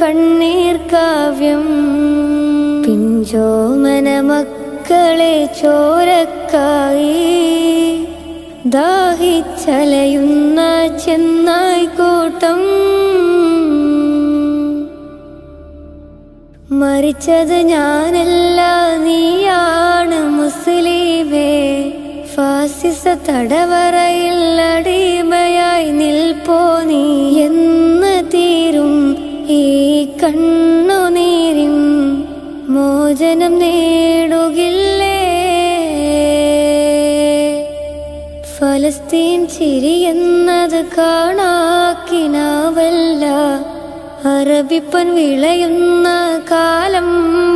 കണ്ണീർ കാവ്യം. പിഞ്ചോമന മക്കളെ ചോരക്കായി ദാഹിച്ചലയുന്ന ചെന്നായി കൂട്ടം. മരിച്ചത് ഞാനല്ല നീയാണ് മുസ്ലിമേ. ഫാസിസ തടവറയിൽ അടിമയായി നിൽപ്പോ നീ. കണ്ണുനീരിൻ മോചനം നേടുകില്ലേ? ഫലസ്തീൻ ചിരിയെന്നത് കാണാക്കിനാവല്ല. അറബിപ്പൻ വിളയുന്ന കാലം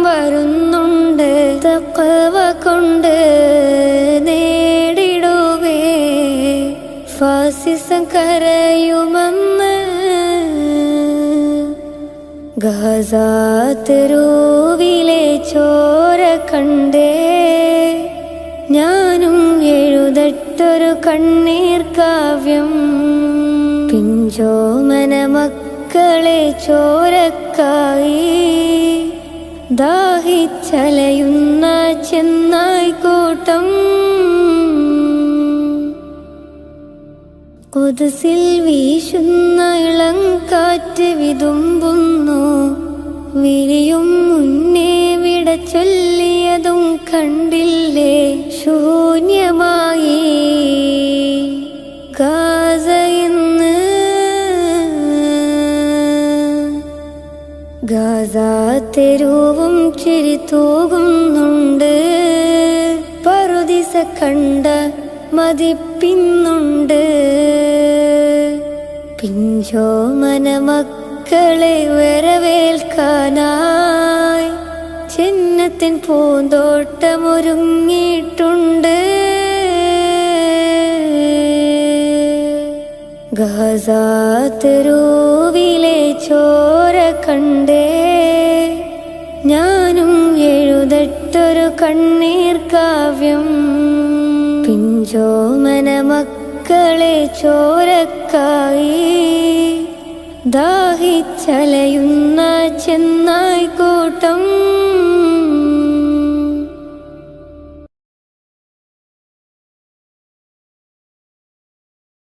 വരുന്നുണ്ട്. തക്കവ കൊണ്ട് നേടിടുകേ ഫാസിസം ഗഹസാത്തരൂവിലെ ചോര കണ്ടേ. ഞാനും എഴുതട്ടൊരു കണ്ണീർ കാവ്യം. പിഞ്ചോമന മക്കളെ ചോരക്കായി. ദാഹിച്ചലയുന്ന ചെന്നായി കൂട്ടം. കുതിസിൽ വീശുന്ന ഇളം കാറ്റ് വിതുമ്പുന്നു വിരിയും മുന്നേ വിട ചൊല്ലിയതും കണ്ടില്ലേ? ശൂന്യമായി. ഗാസ ഇന്ന് ചിരി തൂകുന്നുണ്ട്. പറുദിസ കണ്ട മതിപ്പിന്നുണ്ട്. പിഞ്ചോ മനമക്കളെ വരവേൽക്കാനായി ചിഹ്നത്തിൻ പൂന്തോട്ടമൊരുങ്ങിയിട്ടുണ്ട്. ഗസാത്തരൂവിലെ ചോര കണ്ടേ. ഞാനും എഴുതട്ടൊരു കണ്ണീർ കാവ്യം. പിഞ്ചോമന മക്കളെ ചോരക്കായി ദാഹിച്ചലയുന്ന ചെന്നായിക്കോട്ടം. കൂട്ടം